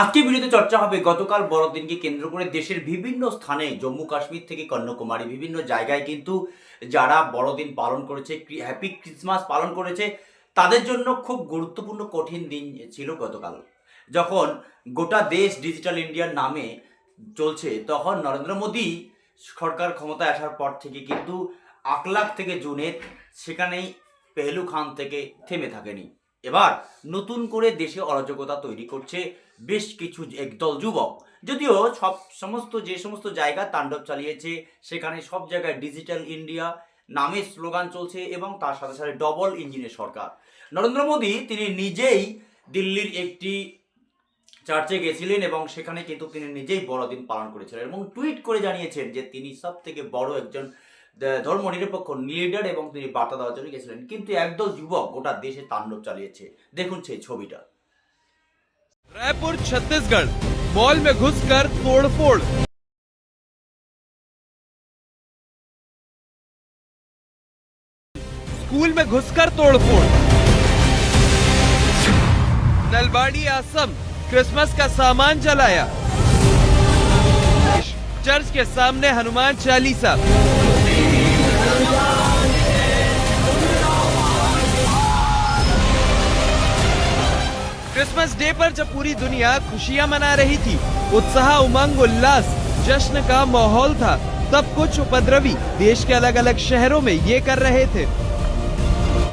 আজকে ভিডিওতে চর্চা হবে গতকাল বড়দিনকে কেন্দ্র করে দেশের বিভিন্ন স্থানে জম্মু কাশ্মীর থেকে কন্যাকুমারী বিভিন্ন জায়গায় কিন্তু যারা বড়দিন পালন করেছে হ্যাপি ক্রিসমাস পালন করেছে, তাদের জন্য খুব গুরুত্বপূর্ণ কঠিন দিন ছিল গতকাল। যখন গোটা দেশ ডিজিটাল ইন্ডিয়ার নামে চলছে, তখন নরেন্দ্র মোদী সরকার ক্ষমতায় আসার পর থেকে কিন্তু আকলাখ থেকে জুনের সেখানেই পেহলু খান থেকে থেমে থাকেনি। এবার নতুন করে দেশে অরাজকতা তৈরি করছে বেশ কিছু একদল যুবক। যদিও সব সমস্ত যে সমস্ত জায়গা তাণ্ডব চালিয়েছে, সেখানে সব জায়গায় ডিজিটাল ইন্ডিয়া নামে স্লোগান চলছে এবং তার সাথে সাথে ডবল ইঞ্জিনের সরকার। নরেন্দ্র মোদী তিনি নিজেই দিল্লির একটি চার্চে গেছিলেন এবং সেখানে কিন্তু তিনি নিজেই বড়দিন পালন করেছিলেন এবং টুইট করে জানিয়েছেন যে তিনি সব থেকে বড় একজন আহ, ধর্মনিরপেক্ষ লিডার এবং তিনি বার্তা দেওয়ার জন্য গেছিলেন কিন্তু একদল যুবক গোটা দেশে তাণ্ডব চালিয়েছে দেখুন সেই ছবিটা रायपुर छत्तीसगढ़ मॉल में घुसकर तोड़फोड़ स्कूल में घुसकर तोड़फोड़ नलबाड़ी असम क्रिसमस का सामान जलाया चर्च के सामने हनुमान चालीसा क्रिसमस डे पर जब पूरी दुनिया खुशियाँ मना रही थी, उत्साह, उमंग, उल्लास, जश्न का माहौल था, तब कुछ उपद्रवी देश के अलग अलग शहरों में ये कर रहे थे।